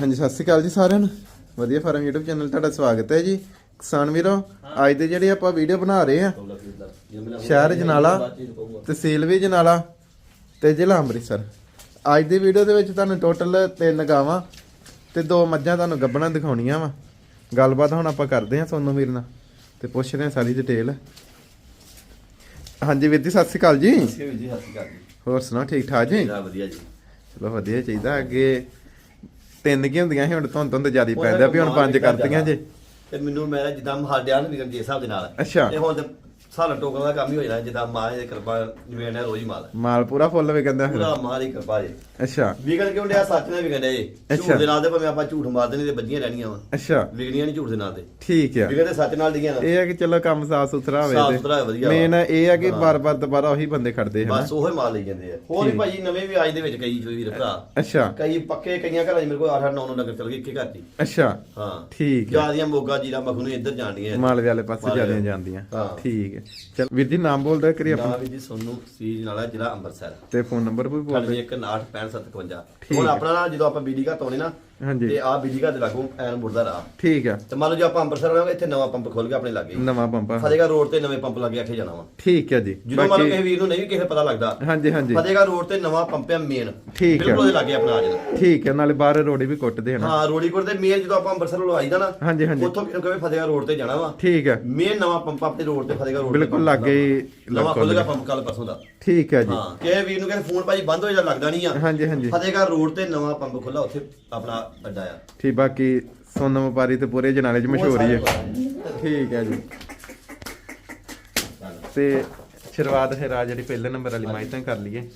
ਹਾਂਜੀ ਸਤਿ ਸ਼੍ਰੀ ਅਕਾਲ ਜੀ ਸਾਰਿਆਂ ਨੂੰ। ਵਧੀਆ ਫਾਰਮ YouTube ਚੈਨਲ ਤੁਹਾਡਾ ਸਵਾਗਤ ਹੈ ਜੀ। ਕਿਸਾਨ ਵੀਰੋ ਅੱਜ ਦੇ ਜਿਹੜੇ ਆਪਾਂ ਵੀਡੀਓ ਬਣਾ ਰਹੇ ਆ ਸ਼ਹਿਰ ਜਨਾਲਾ ਤਹਿਸੀਲ ਵੀ ਜਨਾਲਾ ਤੇ ਜ਼ਿਲ੍ਹਾ ਅੰਮ੍ਰਿਤਸਰ। ਅੱਜ ਦੀ ਵੀਡੀਓ ਦੇ ਵਿੱਚ ਤੁਹਾਨੂੰ ਟੋਟਲ ਤਿੰਨ ਗਾਵਾਂ ਤੇ ਦੋ ਮੱਝਾਂ ਤੁਹਾਨੂੰ ਗੱਬਣਾ ਦਿਖਾਉਣੀਆਂ ਵਾ। ਗੱਲਬਾਤ ਹੁਣ ਆਪਾਂ ਕਰਦੇ ਹਾਂ ਸੋਨੂ ਵੀਰ ਨਾਲ ਤੇ ਪੁੱਛਦੇ ਹਾਂ ਸਾਰੀ ਡਿਟੇਲ ਹਾਂਜੀ ਵੀਰ ਜੀ ਸਤਿ ਸ਼੍ਰੀ ਅਕਾਲ ਜੀ। ਸਤਿ ਸ਼੍ਰੀ ਅਕਾਲ ਜੀ ਹੋਰ ਸੁਣਾਓ ਠੀਕ ਠਾਕ ਜੀ? ਵਧੀਆ ਜੀ। ਚਲੋ ਵਧੀਆ ਚਾਹੀਦਾ ਅੱਗੇ ਤਿੰਨ ਕੀ ਹੁੰਦੀਆਂ ਸੀ ਹੁਣ ਤੋਂ ਤੋਂ ਜ਼ਿਆਦਾ ਪੈਂਦਾ ਵੀ ਹੁਣ ਪੰਜ ਕਰਤੀਆਂ ਜੇ। ਤੇ ਮੈਨੂੰ ਮੇਰਾ ਜਿੱਦਾਂ ਨੂੰ ਵਿਕਣ ਦੇ ਹਿਸਾਬ ਦੇ ਨਾਲ। ਅੱਛਾ। ਤੇ ਹੁਣ ਤੇ ਸਾਰਾ ਟੋਕਨ ਦਾ ਕੰਮ ਹੀ ਹੋ ਜਾਣਾ ਜਿੱਦਾਂ ਮਾਂ ਦੀ ਕਿਰਪਾ ਨਿਵੇੜਨਾ ਰੋਜ਼ ਹੀ ਮਾਲ ਮਾਲ ਪੂਰਾ ਫੁੱਲ ਵੇ ਕਹਿੰਦਾ ਫਿਰ? ਪੂਰਾ ਮਾਂ ਦੀ ਕਿਰਪਾ ਜੀ। ਅੱਛਾ। ਵਿਕਣ ਕਿਉਂ ਡਿਆ? ਸੱਚ ਨਾਲ ਡਿਆ ਜੀ। ਝੂਠ ਦੇ ਨਾਲ ਤੇ ਭਾਵੇਂ ਆਪਾਂ ਝੂਠ ਮਾਰਦੇ ਨਹੀਂ ਤੇ ਬੱਜੀਆਂ ਰਹਿਣੀਆਂ ਵਾ। ਅੱਛਾ। ਵਿਕਣੀਆਂ ਨਹੀਂ ਝੂਠ ਦੇ ਨਾਲ ਤੇ। ਠੀਕ ਆ। ਤੇ ਸੱਚ ਨਾਲ ਡੀਆਂ ਨਾ ਇਹ ਆ ਕਿ ਚਲੋ ਕੰਮ ਸਾਫ਼ ਸੁਥਰਾ ਸਾਫ਼ ਹੋਵੇ ਸੁਥਰਾ ਹੋਵੇ, ਵਧੀਆ। ਮੇਨ ਇਹ ਆ ਕਿ। ਬਾਰ-ਬਾਰ ਦੁਬਾਰਾ ਉਹੀ ਬੰਦੇ ਖੜਦੇ ਹਨ। ਬਸ ਉਹੀ ਮਾਲ ਲਈ ਜਾਂਦੇ ਆ। ਹੋਰ ਵੀ। ਭਾਜੀ ਨਵੇਂ ਵੀ ਅੱਜ ਦੇ ਵਿੱਚ ਕਈ ਵੀਰ ਭਰਾ। ਅੱਛਾ। ਕਈ ਪੱਕੇ ਕਈਆਂ ਘਰਾਂ 'ਚ ਮੇਰੇ ਕੋਲ 8 9 9 ਨਗਰ ਚਲ ਗਏ ਇੱਕੇ ਘਰ ਹੀ। ਅੱਛਾ। ਹਾਂ। ਠੀਕ ਆ। ਜਿਆਦੀਆਂ ਮੋਗਾ ਜੀਰਾ ਮਖਨੂ ਇੱਧਰ ਜਾਣਦੀਆਂ ਮਾਲਵੇ ਵਾਲੇ ਪਾਸੇ ਮਾਲਵੇ। ਜ਼ਿਆਦਾ ਜਾਂਦੀਆਂ। ਠੀਕ ਹੈ ਚਲ ਵੀਰ ਜੀ ਨਾਮ ਬੋਲ ਦਿਆ ਕਰੀ ਨਾਮ ਆਪਣਾ ਵੀ ਜੀ ਸੋਨੂ ਸੀਜ ਨਾਲਾ ਜ਼ਿਲ੍ਹਾ ਅੰਮ੍ਰਿਤਸਰ। ਤੇ ਫੋਨ ਨੰਬਰ ਵੀ ਬੋਲ ਦੇ। 916557 ਠੀਕ ਹੁਣ ਹੈ। ਆਪਣਾ ਨਾ ਜਦੋਂ ਆਪਾਂ ਬੀਡੀ ਘਰ ਤੋਣੇ ਨਾ ਹਾਂਜੀ। ਤੇ ਆ ਬੀਡੀ ਘਰ ਦੇ ਲਾਗੋਂ ਐਨ ਮੁੜਦਾ ਰਾਹ। ਠੀਕ ਆ। ਤੇ ਮੰਨ ਲਓ ਜੇ ਆਪਾਂ ਅੰਮ੍ਰਿਤਸਰ ਆਵਾਂਗੇ ਇੱਥੇ ਨਵਾਂ ਪੰਪ ਖੁੱਲ ਗਿਆ ਆਪਣੇ ਲਾਗੇ। ਨਵਾਂ ਪੰਪਾ। ਫਤਿਹਗੜ੍ਹ ਰੋਡ ਤੇ ਨਵੇਂ ਪੰਪ ਲੱਗੇ ਇੱਥੇ ਜਾਣਾ ਵਾ। ਠੀਕ ਹੈ ਜੀ। ਜਦੋਂ ਮੰਨ ਲਓ ਕਿਸੇ ਵੀਰ ਨੂੰ ਨਹੀਂ ਵੀ ਕਿਸੇ ਪਤਾ ਲੱਗਦਾ ਹਾਂਜੀ ਹਾਂਜੀ। ਫਤਿਹਗੜ੍ਹ ਰੋਡ ਤੇ ਨਵਾਂ ਪੰਪ ਆ ਮੇਨ। ਠੀਕ ਹੈ। ਬਿਲਕੁਲ ਉਹਦੇ ਲਾਗੇ ਆਪਣਾ ਆ ਜਾਣਾ। ਠੀਕ ਹੈ ਨਾਲੇ ਬਾਹਰ ਰੋੜੀ ਵੀ ਕੁੱਟਦੇ ਹਨ ਹਾਂ ਰੋੜੀਕੋਟ ਤੇ ਮੇਨ ਜਦੋਂ ਆਪਾਂ ਅੰਮ੍ਰਿਤਸਰ ਵੱਲੋਂ ਆਈਦਾ ਨਾ ਹਾਂਜੀ ਹਾਂਜੀ। ਉੱਥੋਂ ਕਿਉਂ ਕਹੇ ਫਤਿਹਗੜ੍ਹ ਰੋਡ ਤੇ ਜਾਣਾ ਵਾ। ਠੀਕ ਹੈ ਮੇਨ ਨਵਾਂ ਪੰਪ ਆਪਣੇ ਰੋਡ ਤੇ ਫਤਿਹਗੜ੍ਹ ਰੋਡ ਬਿਲਕੁਲ ਲਾਗੇ ਹੀ ਨਵਾਂ ਲੱਗ ਖੁੱਲ ਗਿਆ ਪੰਪ ਕੱਲ ਪਰਸੋਂ ਦਾ। ਠੀਕ ਹੈ ਜੀ। ਹਾਂ ਕਿਸੇ ਵੀਰ ਨੂੰ ਕਹਿੰਦੇ ਫੋਨ ਭਾਜੀ ਬੰਦ ਹੋ ਜਾ ਲੱਗਦਾ ਨਹੀਂ ਆ। ਹਾਂਜੀ ਹਾਂਜੀ। ਫਤਿਹਗੜ੍ਹ ਰੋਡ ਤੇ ਨਵਾਂ ਪੰਪ ਖੁੱਲਾ ਉੱਥੇ ਆਪਣਾ ਆ। ਠੀਕ ਬਾਕੀ ਸੋਨਮ ਵਪਾਰੀ ਤੇ ਪੂਰੇ ਜਨਾਲੇ 'ਚ ਮਸ਼ਹੂਰ ਹੀ ਹੈ ਠੀਕ ਹੈ ਜੀ। ਤੇ ਸ਼ੁਰੂਆਤ ਫਿਰ ਆ ਜਿਹੜੀ ਪਹਿਲੇ ਨੰਬਰ ਵਾਲੀ ਮਾਈ ਤਾਂ ਕਰ ਲਈਏ।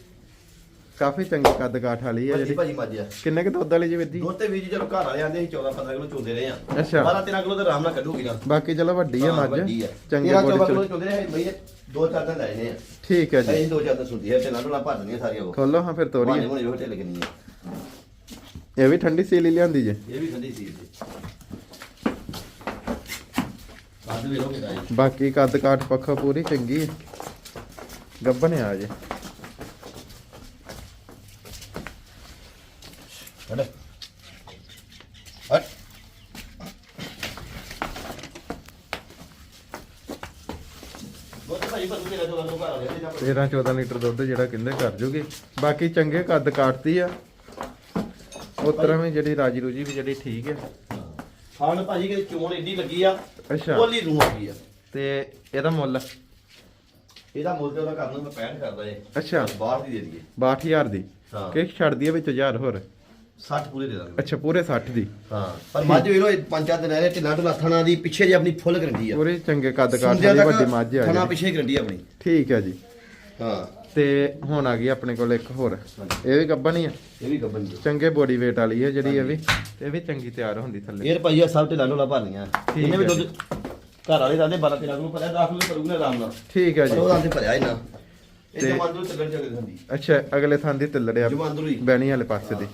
ਕਾਫੀ ਚੰਗੀ ਕੱਦ ਕਾਠ ਵਾਲੀ ਹੈ ਜਿਹੜੀ। ਭਾਜੀ ਮੱਝ ਆ। ਕਿੰਨੇ ਕੁ ਦੁੱਧ ਵਾਲੀ ਜੀ ਜੀ? ਦੁੱਧ ਤੇ ਵੀਰ ਜੀ ਚਲੋ ਘਰ ਵਾਲੇ ਆਂਦੇ ਸੀ 14 15 ਕਿਲੋ ਚੋਂਦੇ ਰਹੇ ਆ। ਅੱਛਾ। 12 13 ਕਿਲੋ ਤੇ ਆਰਾਮ ਨਾਲ ਕੱਢੂਗੀ ਨਾ। ਬਾਕੀ ਚਲੋ ਵੱਡੀ ਹੈ ਮੱਝ। ਵੱਡੀ। ਚੰਗੇ 13 ਬੋਡੀ 14 ਕਿਲੋ ਚ। ਚੋਂਦੇ ਰਹੇ ਬਈ ਦੋ ਚਾਰ ਦਿਨ ਲੈ ਨੇ ਆ। ਠੀਕ ਹੈ ਜੀ। ਅਸੀਂ ਦੋ ਚਾਰ ਦਿਨ ਸੁਣਦੀ ਹੈ ਤੇ ਨਾਲ ਨਾਲ ਭਰ ਸਾਰੀਆਂ ਉਹ। ਖੋਲੋ ਹਾਂ ਫਿਰ ਤੋਰੀਏ। ਤੋਰੀਏ ਹੋਣੇ ਹੋਟੇ ਲੱਗਣੀ ਆ ਇਹ ਵੀ ਠੰਡੀ ਸੀਲ ਲਿਆਂਦੀ ਜੇ। ਇਹ ਵੀ ਠੰਡੀ ਸੀ ਜੀ। ਕੱਢ ਵੇ ਲੋਗੇ ਦਾ ਬਾਕੀ ਕੱਦ ਕਾਠ ਪੱਖੋਂ ਪੂਰੀ ਚੰਗੀ ਹੈ। ਗੱਬਨ ਆ ਜੇ। ਹਟ ਹਟ ਬਹੁਤ ਭਾਈ ਬਸ ਮੇਰਾ ਜੋ ਲੋਕ ਆ ਰਹੇ ਨੇ 13 14 ਲੀਟਰ ਦੁੱਧ ਜਿਹੜਾ ਕਹਿੰਦੇ ਕਰ ਜੂਗੇ। ਬਾਕੀ ਚੰਗੇ ਕੱਦ ਕਾਟਦੀ ਆ। ਉਸ ਤਰ੍ਹਾਂ ਵੀ ਜਿਹੜੀ ਰਾਜੀ ਰੂਜੀ ਵੀ ਜਿਹੜੀ ਠੀਕ ਹੈ। ਖਾਣ ਭਾਜੀ ਕਿ ਚੋਣ ਏਡੀ ਲੱਗੀ ਆ ਅੱਛਾ। ਬੋਲੀ ਰੂਹ ਆ ਗਈ ਆ। ਤੇ ਇਹਦਾ ਮੁੱਲ? ਇਹਦਾ ਮੁੱਲ ਤੇ ਉਹਦਾ ਕਰਨ ਮੈਂ 65 ਕਰਦਾ ਏ। ਅੱਛਾ। ਬਾਹਰ ਦੀ ਦੇ ਦਈਏ। 62000 ਦੀ? ਹਾਂ। ਕਿ ਛੱਡਦੀ ਹੈ ਵਿੱਚ 1000 ਹੋਰ? 60 ਪੂਰੇ ਦੇ ਦਾਂਗੇ। ਅੱਛਾ ਪੂਰੇ 60 ਦੀ। ਹਾਂ। ਪਰ ਮੱਝ ਵੇਰੋ ਪੰਜ ਚਾਰ ਦਿਨ ਰਹਿ ਢਿੱਲਾ ਢੁਲਾ ਥਣਾ ਦੀ ਪਿੱਛੇ ਜੇ ਆਪਣੀ ਫੁੱਲ ਗਰੰਟੀ ਆ। ਪੂਰੇ ਚੰਗੇ ਕੱਦ ਕਾਠ ਤੱਕ ਵੱਡੀ ਮੱਝ ਆ ਥਣਾ। ਪਿੱਛੇ ਗਰੰਟੀ ਆਪਣੀ। ਠੀਕ ਹੈ ਜੀ। ਹਾਂ। ਤੇ ਹੁਣ ਆ ਗਈ ਆਪਣੇ ਕੋਲ ਇੱਕ ਹੋਰ। ਇਹ ਵੀ ਗੱਬਨ ਹੀ ਆ। ਇਹ ਵੀ ਗੱਬਨ ਜੀ ਚੰਗੇ ਬੋਡੀ weight ਵਾਲੀ ਹੈ ਜਿਹੜੀ ਇਹ ਵੀ। ਇਹ ਵੀ ਚੰਗੀ ਤਿਆਰ ਹੁੰਦੀ ਥੱਲੇ। ਇਹ ਰੁਪਈਆ ਸਭ ਢਿੱਲਾ ਢੁਲਾ ਭਰਨੀਆਂ ਠੀਕ ਇਹਨੇ ਵੀ ਦੁੱਧ ਘਰ ਵਾਲੇ ਦਾਦੇ 12 13 ਕਿਲੋ ਭਰਿਆ 10 ਕਿਲੋ ਕਰੂਗਾ ਆਰਾਮ ਨਾਲ। ਠੀਕ ਹੈ ਜੀ। ਉਹਦਾ ਤੇ ਭਰਿਆ ਹੀ ਨਾ। ਇਹ ਤੇ- ਜਮਾਂਦਰੂ ਚੱਲਣ ਚੱਲਣ ਹੁੰਦੀ ਅੱਛਾ ਅਗਲੇ ਥਾਂ ਦੀ ਤਿੱਲੜਿਆ ਬੈਣੀ ਵਾਲੇ ਪਾਸੇ ਦੀ।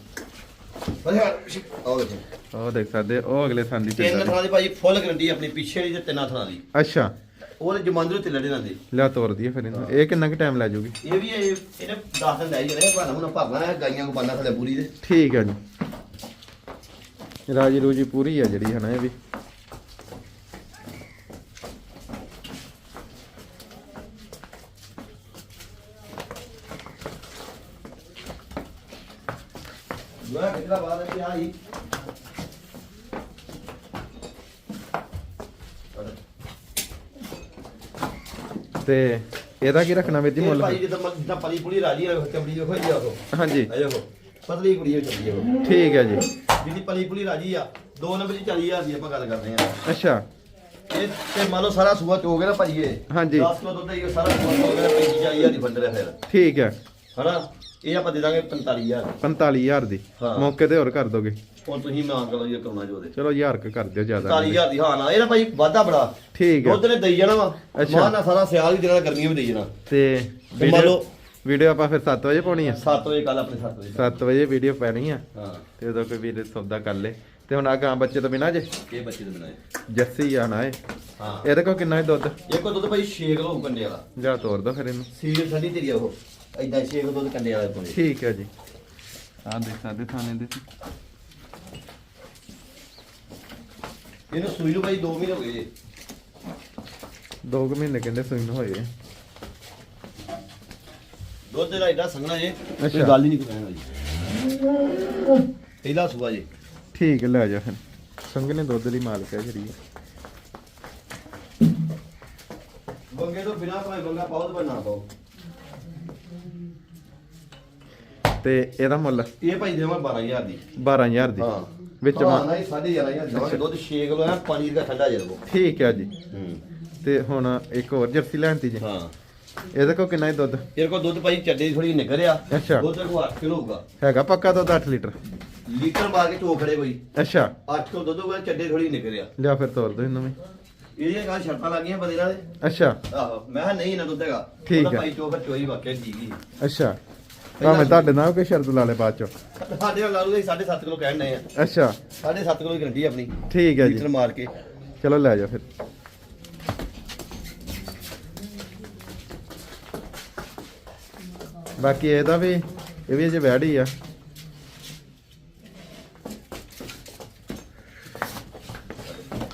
ਉਹ ਦੇਖ। ਸਕਦੇ ਉਹ ਅਗਲੇ ਥਾਂ ਦੀ ਤਿੰਨ ਤਿੱਲੜ ਥਾਂ ਦੀ ਭਾਜੀ ਫੁੱਲ ਗਰੰਟੀ ਆਪਣੀ ਪਿੱਛੇ ਵਾਲੀ ਤੇ ਤਿੰਨਾਂ ਥਾਂ ਦੀ। ਅੱਛਾ। ਉਹਦੇ ਜਮਾਂਦਰੂ ਤੇ ਲੜੇ ਨਾ ਦੇ ਲਿਆ ਤੋਰ ਦਈਏ ਫਿਰ ਇਹਨੂੰ। ਇਹ ਕਿੰਨਾ ਕੁ ਟਾਈਮ ਲੈ ਜਾਊਗੀ ਇਹ ਵੀ ਇਹ- ਇਹਨੇ 10 ਦਿਨ ਲੈ ਹੀ ਭਾਣਾ ਹੁਣ ਹੈ ਗਾਈਆਂ ਕੋ ਬੰਨਾ ਥਲੇ ਪੂਰੀ ਦੇ। ਠੀਕ ਹੈ ਜੀ। ਰਾਜੀ ਰੂਜੀ ਪੂਰੀ ਹੈ ਜਿਹੜੀ ਹਨਾ ਇਹ ਵੀ ਦੁਆ ਕਿਹੜਾ ਬਾਤ ਹੈ ਕਿ ਆਈ ਤੇ ਇਹਦਾ ਕੀ ਰੱਖਣਾ ਵੀਰ ਜੀ ਮੁੱਲ? ਭਾਈ ਜਿੱਦਾਂ ਮ- ਜਿੱਦਾਂ ਪਲੀ ਪੁਲੀ ਰਾਜੀ ਹੈ ਚਮੜੀ ਦੇਖੋ ਇਹ ਦੇਖੋ ਹਾਂਜੀ। ਇਹ ਦੇਖੋ ਪਤਲੀ ਕੁੜੀ ਹੋ ਚੱਲੀ ਹੈ ਠੀਕ ਹੈ ਜੀ। ਜਿਹਦੀ ਪਲੀ ਪੁਲੀ ਰਾਜੀ ਆ ਦੋ ਨੰਬਰ ਦੀ 40000 ਦੀ ਆਪਾਂ ਗੱਲ ਕਰਦੇ ਆ ਅੱਛਾ। ਇਹ ਤੇ ਮੰਨ ਲਓ ਸਾਰਾ ਸੂਆ ਚੋ ਗਿਆ ਨਾ ਭਾਈ ਇਹ। ਹਾਂਜੀ। 10 ਕਿਲੋ ਦੁੱਧ ਇਹ ਸਾਰਾ ਸੂਆ ਚੋ ਗਿਆ 45000 ਦੀ ਫੰਡ ਰਿਹਾ ਫਿਰ। ਠੀਕ ਹੈ ਹਨਾ? ਇਹ ਆਪਾਂ ਦੇ ਦਾਂਗੇ 45000 45000 ਦੀ। ਹਾਂ। ਮੌਕੇ ਤੇ ਹੋਰ ਕਰ ਦੋਗੇ? ਹੁਣ ਤੁਸੀਂ ਮੰਗ ਲਓ ਜੇ ਕਰਨਾ ਜੋ ਦੇ ਚਲੋ 1000 ਕ ਕਰ ਦਿਓ ਜ਼ਿਆਦਾ 45000 ਦੀ ਹਾਂ ਨਾ ਇਹ ਨਾ ਭਾਈ ਵਾਧਾ ਬੜਾ। ਠੀਕ ਹੈ। ਦੁੱਧ ਨੇ ਦੇਈ ਜਾਣਾ ਵਾ। ਅੱਛਾ। ਮਾਂ ਨਾ ਸਾਰਾ ਸਿਆਲ ਵੀ ਦੇਣਾ ਗਰਮੀਆਂ ਵੀ ਦੇਈ ਜਾਣਾ। ਤੇ ਮੰਨ ਲਓ ਵੀਡੀਓ ਆਪਾਂ ਫਿਰ 7 ਵਜੇ ਪਾਉਣੀ ਆ? 7 ਵਜੇ ਕੱਲ ਆਪਣੇ 7 ਵਜੇ। 7 ਵਜੇ ਵੀਡੀਓ ਪੈਣੀ ਆ। ਹਾਂ। ਤੇ ਉਦੋਂ ਕੋਈ ਵੀਰ ਸੌਦਾ ਕਰ ਲੇ। ਤੇ ਹੁਣ ਆ ਗਾਂ ਬੱਚੇ ਤੋਂ ਬਿਨਾ ਜੇ? ਇਹ ਬੱਚੇ ਦੇ ਬਣਾਏ ਜੱਸੀ ਆ ਨਾ ਇਹ। ਹਾਂ। ਇਹਦੇ ਕੋਲ ਕਿੰਨਾ ਹੈ ਦੁੱਧ? ਇਹ ਕੋ ਦੁੱਧ ਭਾਈ 6 ਕਿਲੋ ਕੰਡੇ ਵਾਲਾ। ਜਾ ਤੋਰ ਦੋ ਫਿਰ ਇਹਨੂੰ। ਸੀਲ ਠੰਡੀ ਤੇਰੀ ਆ ਉਹ। ਐਦਾਂ 6 ਕਿਲੋ ਦੁੱਧ ਕੰਡੇ ਵਾਲਾ ਕੋਲੇ ਠੀਕ ਹੈ ਜੀ। ਆ ਦੇਖ ਸਕਦੇ ਥਾਣੇ ਦੇ ਇਹਨੂੰ ਸੂਈ ਨੂੰ ਭਾਈ 2 ਮਹੀਨੇ ਹੋ ਗਏ ਜੀ। 2 ਮਹੀਨੇ ਕਹਿੰਦੇ ਸੂਈ ਨੂੰ ਹੋਏ। ਆ। ਦੁੱਧ ਦਾ ਏਡਾ ਸੰਘਣਾ ਜੇ ਕੋਈ ਅੱਛਾ। ਗੱਲ ਹੀ ਨਹੀਂ ਕਹਿਣ ਵਾਲੀ। ਪਹਿਲਾ ਸੂਆ ਜੀ। ਠੀਕ ਹੈ, ਲੈ ਜਾ ਫਿਰ। ਸੰਗਨੇ ਦੁੱਧ ਦੀ ਮਾਲਕ ਹੈ ਜਿਹੜੀ। ਬੰਗੇ ਤੋਂ ਬਿਨਾ ਭਾਵੇਂ ਬੰਗਾ ਪਾਓ ਤੇ ਨਾ ਪਾਓ ਤੇ ਇਹਦਾ ਮੁੱਲ ਇਹ ਭਾਈ ਦੇਵਾਂ 12000 ਦੀ। 12000 ਦੀ। ਹਾਂ। ਵਿੱਚ ਹਾਂ ਮਾ- ਨਹੀਂ 11500 ਦਵਾਂਗੇ। ਦੁੱਧ 6 ਕਿਲੋ ਹੈ ਪਾਣੀ ਦਾ ਠੰਡਾ ਜੇ ਲਵੋ ਠੀਕ ਹੈ ਜੀ। ਹੂੰ। ਤੇ ਹੁਣ ਇੱਕ ਹੋਰ ਜਰਸੀ ਲੈਣਤੀ ਜੀ। ਹਾਂ। ਇਹਦੇ ਕੋਲ ਕਿੰਨਾ ਹੀ ਦੁੱਧ? ਇਹਦੇ ਕੋਲ ਦੁੱਧ ਭਾਈ ਚੱਡੇ ਦੀ ਥੋੜੀ ਨਿਕਰਿਆ ਅੱਛਾ। ਦੁੱਧ ਕੋ 8 ਕਿਲੋ ਹੋਊਗਾ। ਹੈਗਾ ਪੱਕਾ ਦੁੱਧ 8 ਲੀਟਰ। ਲੀਟਰ ਮਾਰ ਕੇ ਚੋਖ ਖੜੇ ਕੋਈ। ਅੱਛਾ। 8 ਕਿਲੋ ਦੁੱਧ ਹੋਊਗਾ ਚੱਡੇ ਥੋੜੀ ਨਿਕਰਿਆ ਲਿਆ ਫਿਰ ਤੋਰ ਦੋ ਇਹਨੂੰ ਵੀ। ਇਹਦੀਆਂ ਗੱਲ ਸ਼ਰਤਾਂ ਲੱਗੀਆਂ ਬੰਦੇ ਨਾਲ ਅੱਛਾ। ਆਹੋ। ਮੈਂ ਕਿਹਾ ਨਹੀਂ ਨਾ ਦੁੱਧ ਹੈਗਾ। ਠੀਕ ਹੈ। ਭਾਈ ਚੋਈ ਵਾਕਿਆ ਹੀ ਅੱਛਾ। ਭਾਵੇਂ ਤੁਹਾਡੇ ਨਾਲ ਕੋਈ ਸ਼ਰਤ ਲਾ ਲੇ ਬਾਅਦ ਚੋਂ। ਸਾਡੇ ਨਾਲ ਲਾ ਲਓ 7.5 ਕਿਲੋ ਕਹਿਣ ਡਏ ਆ। ਅੱਛਾ। 7.5 ਕਿਲੋ ਦੀ ਗਰੰਟੀ ਆਪਣੀ। ਠੀਕ ਹੈ ਜੀ। ਲੀਟਰ ਮਾਰ ਕੇ। ਚਲੋ ਲੈ ਜਾ ਫਿਰ। ਬਾਕੀ ਇਹਦਾ ਵੀ ਇਹ ਵੀ ਅਜੇ ਵੈੜ ਹੀ ਆ।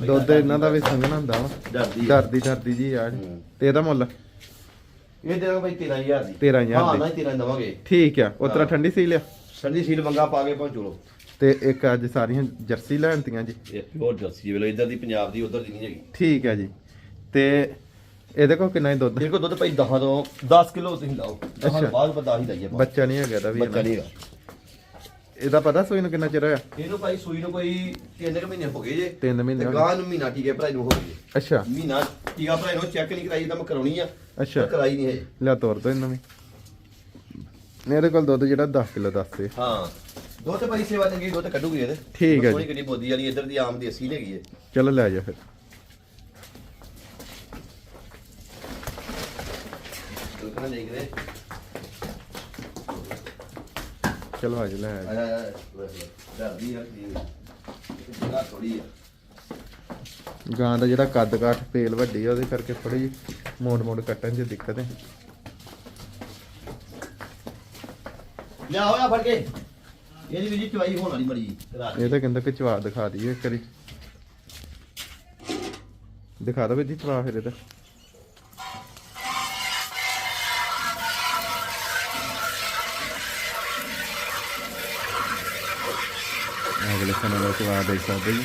ਦੁੱਧ ਇਹਨਾਂ ਦਾ ਵੀ ਸੰਘਣਾ ਹੁੰਦਾ ਵਾ। ਡਰਦੀ। ਡਰਦੀ ਡਰਦੀ ਜੀ ਯਾਰ। ਤੇ ਇਹਦਾ ਮੁੱਲ? ਇਹ ਦੇਣਾ ਭਾਈ 13000 ਦੀ। 13,000 ਹਾਂ ਦੀ। ਨਾ 13 ਦਵਾਂਗੇ। ਠੀਕ ਆ ਉਤਰਾ। ਠੰਡੀ ਸੀ ਲਿਆ? ਠੰਡੀ ਸੀਲ ਮੰਗਾ ਪਾ ਕੇ ਪਹੁੰਚੋ ਲੋ ਤੇ ਇੱਕ ਅੱਜ ਸਾਰੀਆਂ ਜਰਸੀ ਲੈਣਤੀਆਂ ਜੀ। ਇਹ ਪਿਓਰ ਜਰਸੀ ਵੇਲੇ ਇਧਰ ਦੀ ਪੰਜਾਬ ਦੀ ਉਧਰ ਦੀ ਨਹੀਂ ਹੈਗੀ। ਠੀਕ ਹੈ ਜੀ। ਤੇ ਇਹਦੇ ਕੋਲ ਕਿੰਨਾ ਹੀ ਦੁੱਧ? ਕੋਲ ਦੁੱਧ ਭਾਈ 10 ਤੋਂ 10 ਕਿਲੋ ਤੁਸੀਂ ਲਾਓ। 10 ਅੱਛਾ। ਬਾਅਦ ਬਤਾ ਹੀ ਦਈਏ ਬੱਚਾ ਨਹੀਂ ਹੈਗਾ ਇਹਦਾ ਵੀ ਬੱਚਾ ਨਹੀਂ ਹੈਗਾ। ਇਹਦਾ ਪਤਾ ਸੋਈ ਨੂੰ ਕਿੰਨਾ ਚਿਰ ਹੋਇਆ? ਇਹਨੂੰ ਭਾਈ ਸੂਈ ਨੂੰ ਕੋਈ 3 ਕੁ ਮਹੀਨੇ ਹੋ ਗਏ ਜੇ। ਤਿੰਨ ਮਹੀਨੇ ਹੋ ਗਏ। ਗਾਂ ਨੂੰ ਮਹੀਨਾ ਟੀਕੇ ਭਰਾਈ ਨੂੰ ਹੋ ਗਏ ਅੱਛਾ। ਮਹੀਨਾ ਟੀਕਾ ਭਰਾਈ ਨੂੰ ਚੈੱਕ ਨਹੀਂ ਕਰਾਈ ਤਾਂ ਮੈਂ ਕਰਾਉਣੀ ਆ। ਅੱਛਾ। ਕਰਾਈ ਨਹੀਂ ਹੈ ਲਿਆ ਤੋਰ ਦੋ ਇਹਨੂੰ ਵੀ ਇਹਦੇ ਕੋਲ ਦੁੱਧ ਜਿਹੜਾ 10 ਕਿਲੋ ਦੱਸਦੇ ਹਾਂ। ਦੁੱਧ ਭਾਈ ਸੇਵਾ ਚੰਗੀ ਦੁੱਧ ਕੱਢੂਗੀ ਇਹਦੇ। ਠੀਕ ਹੈ ਜੀ। ਕਿੰਨੀ ਬੋਦੀ ਵਾਲੀ ਇੱਧਰ ਦੀ ਆਮ ਦੀ ਅਸੀਂ ਨਹੀਂ ਹੈਗੀ ਇਹ ਚਲੋ ਲੈ ਜਾ ਫਿਰ। ਦੁੱਧ ਚਲੋ ਆ ਜਾ ਲੈ ਆ ਜਾ। ਡਰਦੀ ਆ ਥੋੜੀ ਆ। ਗਾਂ ਦਾ ਜਿਹੜਾ ਕੱਦ ਕਾਠ ਪੇਲ ਵੱਡੀ ਆ ਉਹਦੇ ਕਰਕੇ ਥੋੜੀ ਜਿਹੀ ਮੋੜ ਮੋੜ ਕੱਟਣ 'ਚ ਦਿੱਕਤ ਹੈ। ਲਿਆ ਹੋਇਆ ਫੜ ਕੇ। ਇਹਦੀ ਵੀ ਜੀ ਚਵਾਈ ਹੋਣ ਵਾਲੀ ਮੜੀ ਰਾਤ ਇਹ ਤਾਂ ਕਹਿੰਦਾ ਕਿ ਚਵਾ ਦਿਖਾ ਦਈਏ ਇੱਕ ਵਾਰੀ। ਦਿਖਾ ਦੋ ਵੀ ਜੀ ਚਵਾ ਫਿਰ ਇਹਦਾ। ਅਗਲੇ ਸਮਾਂ ਦਾ ਚਵਾ ਦੇਖ ਸਕਦੇ ਜੀ।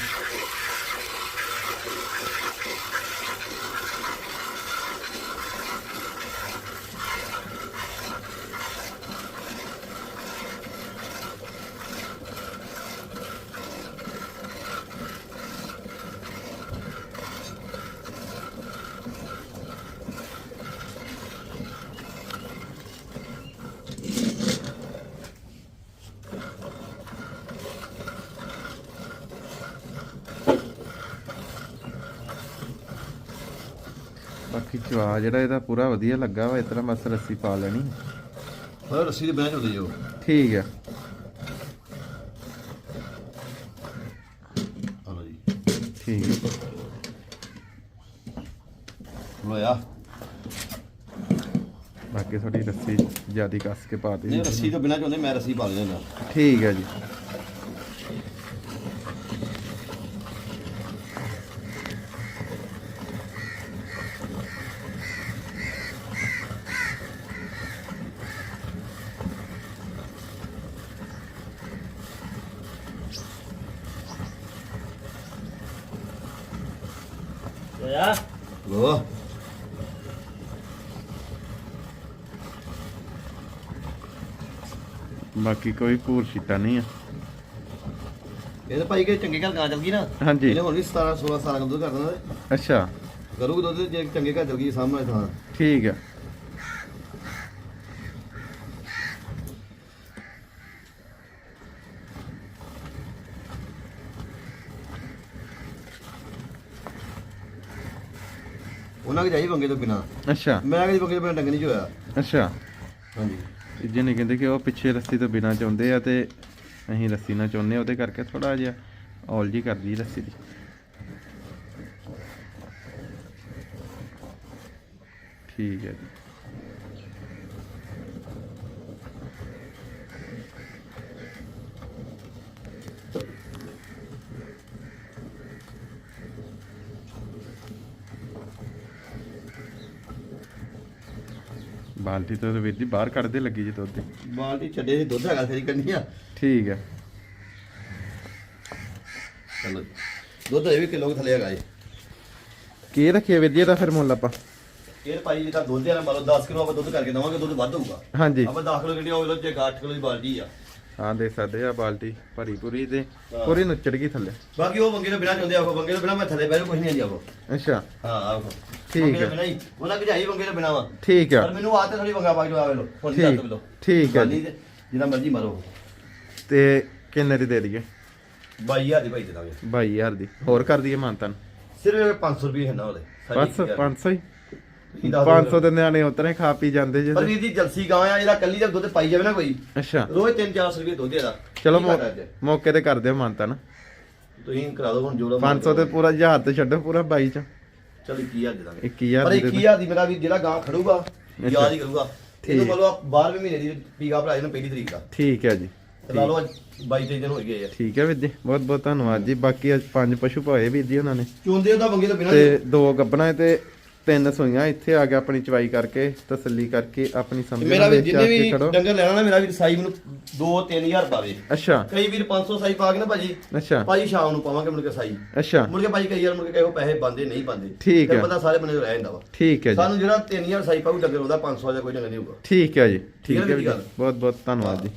ਬਾਕੀ ਚਵਾ ਜਿਹੜਾ ਇਹਦਾ ਪੂਰਾ ਵਧੀਆ ਲੱਗਾ ਵਾ ਇਸ ਤਰ੍ਹਾਂ ਬਸ ਰੱਸੀ ਪਾ ਲੈਣੀ। ਹੋਰ ਰੱਸੀ ਦੇ ਬੈਠ ਹੁੰਦੇ ਜੋ ਠੀਕ ਆ। ਹਲੋ ਜੀ। ਠੀਕ ਹੈ ਲੋਇਆ ਬਾਕੀ ਥੋੜੀ ਰੱਸੀ ਜਿਆਦੀ ਕੱਸ ਕੇ ਪਾ ਨਹੀਂ ਦੇ ਰੱਸੀ ਤੋਂ ਬਿਨਾਂ ਚਾਹੁੰਦੇ ਮੈਂ ਰੱਸੀ ਪਾ ਲੈਣਾ ਠੀਕ ਹੈ ਜੀ। ਲੋ ਬਾਕੀ ਕੋਈ ਭੂਰ ਛਿੱਟਾ ਨਹੀਂ ਆ। ਇਹ ਤਾਂ ਭਾਈ ਕਿ ਚੰਗੇ ਘਰ ਗਾਂ ਚੱਲ ਗਈ ਨਾ। ਹਾਂਜੀ। ਇਹਨੇ ਹੁਣ ਵੀ 17 16 ਸਾਲ ਦਾ ਦੁੱਧ ਕਰ ਦੇਣਾ ਤੇ ਅੱਛਾ। ਕਰੂਗੀ ਦੁੱਧ ਜੇ ਚੰਗੇ ਘਰ ਚੱਲ ਗਈ ਸਾਹਮਣੇ ਥਾਂ। ਠੀਕ ਆ। ਉਹਨਾਂ ਕੇ ਜਾਈ ਬੰਗੇ ਤੋਂ ਬਿਨਾਂ। ਅੱਛਾ। ਮੈਂ ਕਦੀ ਬੰਗੇ ਤੋਂ ਬਿਨਾਂ ਡੰਗ ਨਹੀਂ ਹੋਇਆ ਅੱਛਾ। ਹਾਂਜੀ। ਜਿਹਨੇ ਕਹਿੰਦੇ ਕਿ ਉਹ ਪਿੱਛੇ ਰੱਸੀ ਤੋਂ ਬਿਨਾ ਚਾਹੁੰਦੇ ਆ ਤੇ ਅਸੀਂ ਰੱਸੀ ਨਾਲ ਚਾਹੁੰਦੇ ਉਹਦੇ ਕਰਕੇ ਥੋੜਾ ਜਿਹਾ ਔਲ ਜੀ ਕਰਦੀ ਰੱਸੀ ਦੀ। ਠੀਕ ਹੈ ਜੀ। ਬਾਲਟੀ ਤੋਂ ਤਾਂ ਵੀਰ ਜੀ ਬਾਹਰ ਕੱਢਦੇ ਲੱਗੀ ਜੀ ਦੁੱਧ। ਬਾਲਟੀ ਛੱਡੇ ਸੀ ਦੁੱਧ ਹੈਗਾ ਫੇਰੀ ਕੰਨੀ ਆ। ਠੀਕ ਹੈ। ਚਲੋ ਦੁੱਧ ਇਹ ਵੀ ਕਿਲੋ ਥੱਲੇ ਹੈਗਾ ਜੀ। ਕੀ ਰੱਖਿਆ ਵੀਰ ਜੀ ਇਹਦਾ ਫਿਰ ਮੁੱਲ ਆਪਾਂ? ਇਹ ਭਾਈ ਜੀ ਤਾਂ ਦੁੱਧ ਆ ਮੰਨ ਲਓ 10 ਕਿਲੋ ਆਪਾਂ ਦੁੱਧ ਕਰਕੇ ਦਵਾਂਗੇ ਦੁੱਧ ਵੱਧ ਹੋਊਗਾ। ਹਾਂਜੀ। ਆਪਾਂ 10 ਕਿਲੋ ਕਿੰਨੀ ਹੋਵੇ ਜੇ 8 ਕਿਲੋ ਦੀ ਬਾਲਟੀ ਆ। ਹਾਂ ਦੇ ਸਕਦੇ ਆ ਬਾਲਟੀ ਭਰੀ ਪੂਰੀ ਤੇ ਪੂਰੀ ਨੁੱਚੜ ਗਈ ਥੱਲੇ। ਬਾਕੀ ਉਹ ਬੰਗੇ ਤੋਂ ਬਿਨਾ ਚਾਹੁੰਦੇ ਆਖੋ ਬੰਗੇ ਤੋਂ ਬਿਨਾ ਮੈਂ ਥੱਲੇ ਬੈਠ ਕੁਝ ਨਹੀਂ ਆਂਦੀ ਆਖੋ ਅੱਛਾ। ਹਾਂ ਆਖੋ ਠੀਕ ਹੈ। ਤੋਂ ਬਿਨਾਂ ਹੀ। ਉਹਨਾਂ ਕਿ ਜਾਈ ਬੰਗੇ ਤੋਂ ਬਿਨਾ ਵਾ। ਠੀਕ ਪਰ ਆ ਮੈਨੂੰ ਆਦਤ ਥੋੜੀ ਬੰਗਾ ਪਾ ਕੇ ਆਵੇ ਲੋ ਹੁਣ ਠੀਕ- ਦੱਸ ਬਿਲੋ ਠੀਕ ਹੈ ਜੀ। ਜਿੰਨਾ ਮਰਜ਼ੀ ਮਾਰੋ। ਤੇ ਕਿੰਨੇ ਦੀ ਦੇ ਦਈਏ? 22000 ਦੀ ਭਾਈ ਦੇ ਦਾਂਗੇ। 22000 ਦੀ। ਹੋਰ ਕਰ ਦਈਏ ਮਾਨਤਨ? ਸਿਰਫ 500 ਰੁਪਏ ਹੈ ਨਾ ਉਹਦੇ। ਬਸ 500 ਹੀ। ਤੁਸੀਂ ਦੱਸ ਦਿਓ 500 ਦੇ ਨਿਆਣੇ ਉਤਰੇ ਖਾ ਪੀ ਜਾਂਦੇ ਜੇ। ਪਰ ਵੀਰ ਦੀ ਜਲਸੀ ਗਾਂ ਆ ਜਿਹੜਾ ਕੱਲੀ ਦਾ ਦੁੱਧ ਪਾਈ ਜਾਵੇ ਨਾ ਕੋਈ ਅੱਛਾ। ਰੋਜ਼ 3-400 ਰੁਪਏ ਦੁੱਧ ਇਹਦਾ। ਚਲੋ? ਮੌਕੇ ਤੇ ਕਰ ਦਿਓ ਮਾਨਤਨ। ਤੁਸੀਂ ਕਰਾ ਦਿਓ ਹੁਣ ਜੋੜਾ 500 ਤੇ ਪੂਰਾ 1000 ਤੇ ਛੱਡੋ ਪੂਰਾ 22 ਚ। ਚਲ 21000 ਦੇ ਦਾਂਗੇ। 21000 ਪਰ ਦੀ ਦੇ ਦਿਓ। 21000 ਦੀ ਮੇਰਾ ਵੀ ਜਿਹੜਾ ਗਾਂ ਖੜੂਗਾ ਯਾਦ ਹੀ ਕਰੂਗਾ। ਠੀਕ। ਇਹਨੂੰ ਮਤਲਬ 12ਵੇਂ ਮਹੀਨੇ ਦੀ ਪੀਗਾ ਭਰਾ ਇਹਨੂੰ ਪਹਿਲੀ ਤਰੀਕ ਦਾ। ਠੀਕ ਹੈ ਜੀ। ਲਾ ਲਓ ਅੱਜ 22 ਤਰੀਕ ਦਿਨ ਹੋ ਗਏ ਆ। ਠੀਕ ਹੈ ਵੀਰ ਜੀ ਬਹੁਤ ਬਹੁਤ ਧੰਨਵਾਦ ਜੀ। ਬਾਕੀ ਅੱਜ ਪੰਜ ਪਸ਼ੂ ਪਾਏ ਵੀਰ ਜੀ ਉਹਨਾਂ ਨੇ। ਚੁੰਦੇ ਉਹਦਾ ਬੰਗੇ ਤੋਂ ਬਿਨਾਂ ਤੇ ਦੋ ਗੱਬਣਾ ਤੇ ਤਿੰਨ ਸੋਈਆਂ ਇੱਥੇ ਆ ਕੇ ਆਪਣੀ ਚਵਾਈ ਕਰਕੇ ਤਸੱਲੀ ਕਰਕੇ ਆਪਣੀ ਸਮਝ ਮੇਰਾ ਵੀ ਜਿੰਨੇ ਵੀ ਡੰਗਰ ਲੈਣਾ ਨਾ ਮੇਰਾ ਵੀ ਸਾਈ ਮੈਨੂੰ 2-3000 ਪਾਵੇ ਅੱਛਾ। ਕਈ ਵੀਰ 500 ਸਾਈ ਪਾ ਕੇ ਨਾ ਭਾਜੀ ਅੱਛਾ। ਭਾਜੀ ਸ਼ਾਮ ਨੂੰ ਪਾਵਾਂਗੇ ਮੁੜ ਕੇ ਸਾਈ। ਅੱਛਾ। ਮੁੜ ਕੇ ਭਾਜੀ ਕਈ ਵਾਰ ਮੁੜ ਕੇ ਕਹੋ ਪੈਸੇ ਬੰਦੇ ਨਹੀਂ ਬੰਦੇ ਠੀਕ ਹੈ। ਪਤਾ ਸਾਰੇ ਬੰਦੇ ਰਹਿ ਜਾਂਦਾ ਵਾ। ਠੀਕ ਹੈ ਜੀ। ਸਾਨੂੰ ਜਿਹੜਾ 3000 ਸਾਈ ਪਾਉ ਡੰਗਰ ਉਹਦਾ 500 ਦਾ ਕੋਈ ਡੰਗਰ ਨਹੀਂ ਹੋਊਗਾ। ਠੀਕ ਹੈ ਜੀ। ਠੀਕ ਹੈ ਜੀ ਜੀ। ਬਹੁਤ ਬਹੁਤ ਧੰਨਵਾਦ ਜੀ।